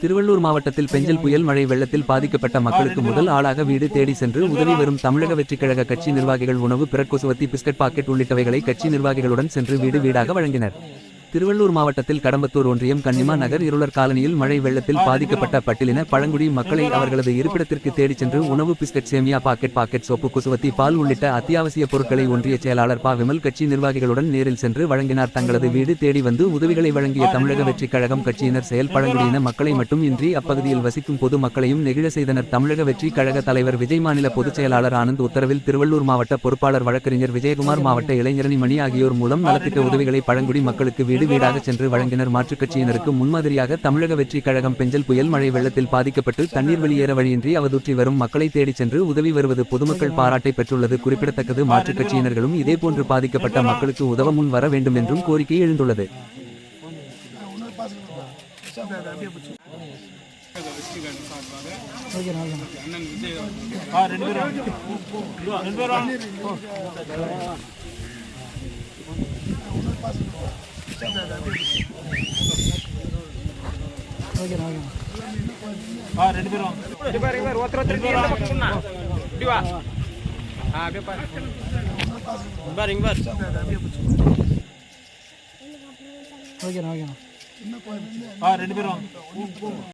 திருவள்ளூர் மாவட்டத்தில் பெஞ்சல் புயல் மழை வெள்ளத்தில் பாதிக்கப்பட்ட மக்களுக்கு முதல் ஆளாக வீடு தேடி சென்று உதவி வரும் தமிழக வெற்றிக் கழக கட்சி நிர்வாகிகள் உணவு பிறக்கொசுவத்தி பிஸ்கட் பாக்கெட் உள்ளிட்டவைகளை கட்சி நிர்வாகிகளுடன் சென்று வீடு வீடாக வழங்கினர். திருவள்ளூர் மாவட்டத்தில் கடம்பத்தூர் ஒன்றியம் கன்னிமா நகர் இருளர் காலனியில் மழை வெள்ளத்தில் பாதிக்கப்பட்ட பட்டியலின பழங்குடி மக்களை அவர்களது இருப்பிடத்திற்கு தேடிச் சென்று உணவு பிஸ்கட் சேமியா பாக்கெட் பாக்கெட் சோப்பு குசுவத்தி பால் உள்ளிட்ட அத்தியாவசிய பொருட்களை ஒன்றிய செயலாளர் பா. விமல் கட்சி நிர்வாகிகளுடன் நேரில் சென்று வழங்கினார். தங்களது வீடு தேடி வந்து உதவிகளை வழங்கிய தமிழக வெற்றிக் கழகம் கட்சியினர் செயல் பழங்குடியின மக்களை மட்டும் இன்றி அப்பகுதியில் வசிக்கும் பொது மக்களையும் நெகிழ செய்தனர். தமிழக வெற்றி கழக தலைவர் விஜய் மாநில பொதுச் செயலாளர் ஆனந்த் உத்தரவில் திருவள்ளூர் மாவட்ட பொறுப்பாளர் வழக்கறிஞர் விஜயகுமார் மாவட்ட இளைஞரணி மணி ஆகியோர் மூலம் நலத்திட்ட உதவிகளை பழங்குடி மக்களுக்கு வீடு வீடாக சென்று வழங்கினர். மாற்றுக் கட்சியினருக்கு முன்மாதிரியாக தமிழக வெற்றி கழகம் பெஞ்சல் புயல் மழை வெள்ளத்தில் பாதிக்கப்பட்டு தண்ணீர் வெளியேற வழியின்றி அவதூற்றி வரும் மக்களை தேடிச் சென்று உதவி வருவது பொதுமக்கள் பாராட்டை பெற்றுள்ளது. குறிப்பிடத்தக்கது. மாற்றுக் கட்சியினர்களும் இதேபோன்று பாதிக்கப்பட்ட மக்களுக்கு உதவ முன் வர வேண்டும் என்றும் கோரிக்கை எழுந்துள்ளது. ரெண்டு பேரும் ரெண்டு பேர் இவர் ஒருத்தர் ஒருத்தர் சொன்னா இப்படி வா ஆ அப்படியே பாரு பாரு இங்க பாரு ஓகேண்ணா ஓகேண்ணா. ஆ ரெண்டு பேரும்